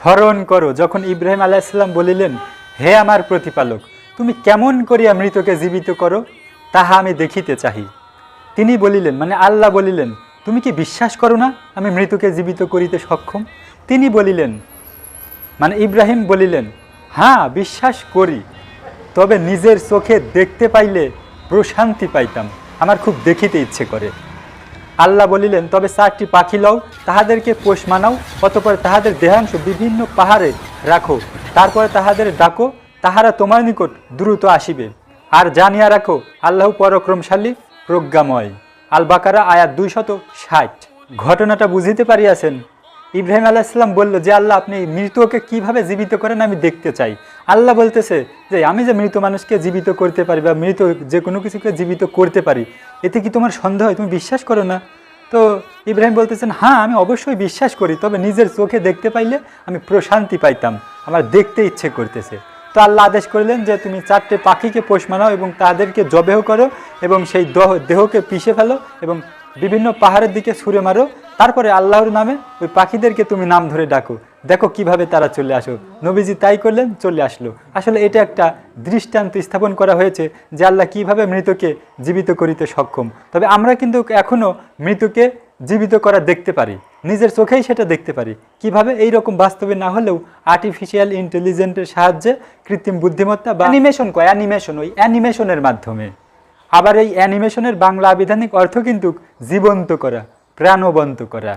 স্মরণ করো, যখন ইব্রাহিম আলাইসাল্লাম বলিলেন, হে আমার প্রতিপালক, তুমি কেমন করিয়া মৃতকে জীবিত করো? তাহা আমি দেখিতে চাহি। তিনি বলিলেন মানে আল্লাহ বলিলেন, তুমি কি বিশ্বাস করো না আমি মৃতকে জীবিত করিতে সক্ষম? তিনি বলিলেন মানে ইব্রাহিম বলিলেন হ্যাঁ বিশ্বাস করি, তবে নিজের চোখে দেখতে পাইলে প্রশান্তি পাইতাম, আমার খুব দেখিতে ইচ্ছে করে। আল্লাহ বলিলেন, তবে চারটি পাখি লও, তাহাদেরকে পোষ মানাও, অতপর তাহাদের দেহাংশ বিভিন্ন পাহাড়ে রাখো। তারপরে তাহাদের ডাকো, তাহারা তোমার নিকট দ্রুত আসিবে। আর জানিয়া রাখো, আল্লাহ পরক্রমশালী, প্রজ্ঞাময়। আল বাকারা আয়াত দুইশত ষাট। ঘটনাটা বুঝিতে পারিয়াছেন ইব্রাহিম আলাইসাল্লাম বলল যে, আল্লাহ, আপনি মৃতকে কীভাবে জীবিত করেন আমি দেখতে চাই। আল্লাহ বলতেছে যে, আমি যে মৃত মানুষকে জীবিত করতে পারি বা মৃত যে কোনো কিছুকে জীবিত করতে পারি, এতে কি তোমার সন্দেহ হয়? তুমি বিশ্বাস করো না? তো ইব্রাহিম বলতেছেন হ্যাঁ আমি অবশ্যই বিশ্বাস করি, তবে নিজের চোখে দেখতে পাইলে আমি প্রশান্তি পাইতাম, আমার দেখতে ইচ্ছে করতেছে। তো আল্লাহ আদেশ করলেন যে, তুমি চারটে পাখিকে পোষ মানাও এবং তাদেরকে জবেহ করো এবং সেই দহ- দেহকে পিষে ফেলো এবং বিভিন্ন পাহাড়ের দিকে ছুঁড়ে মারো তারপরে আল্লাহর নামে ওই পাখিদেরকে তুমি নাম ধরে ডাকো। দেখো কীভাবে তারা চলে আসো। নবীজি তাই করলেন চলে আসলো। আসলে এটা একটা দৃষ্টান্ত স্থাপন করা হয়েছে যে আল্লাহ কীভাবে মৃতকে জীবিত করিতে সক্ষম। তবে আমরা কিন্তু এখনও মৃতকে জীবিত করা দেখতে পারি। নিজের চোখেই সেটা দেখতে পারি। কীভাবে? এই রকম বাস্তবে না হলেও আর্টিফিশিয়াল ইন্টেলিজেন্টের সাহায্যে কৃত্রিম বুদ্ধিমত্তা বা অ্যানিমেশন কয়? অ্যানিমেশন ওই অ্যানিমেশনের মাধ্যমে। আবার এই অ্যানিমেশনের বাংলা আবিধানিক অর্থ কিন্তু জীবন্ত করা। প্রাণবন্ত করা।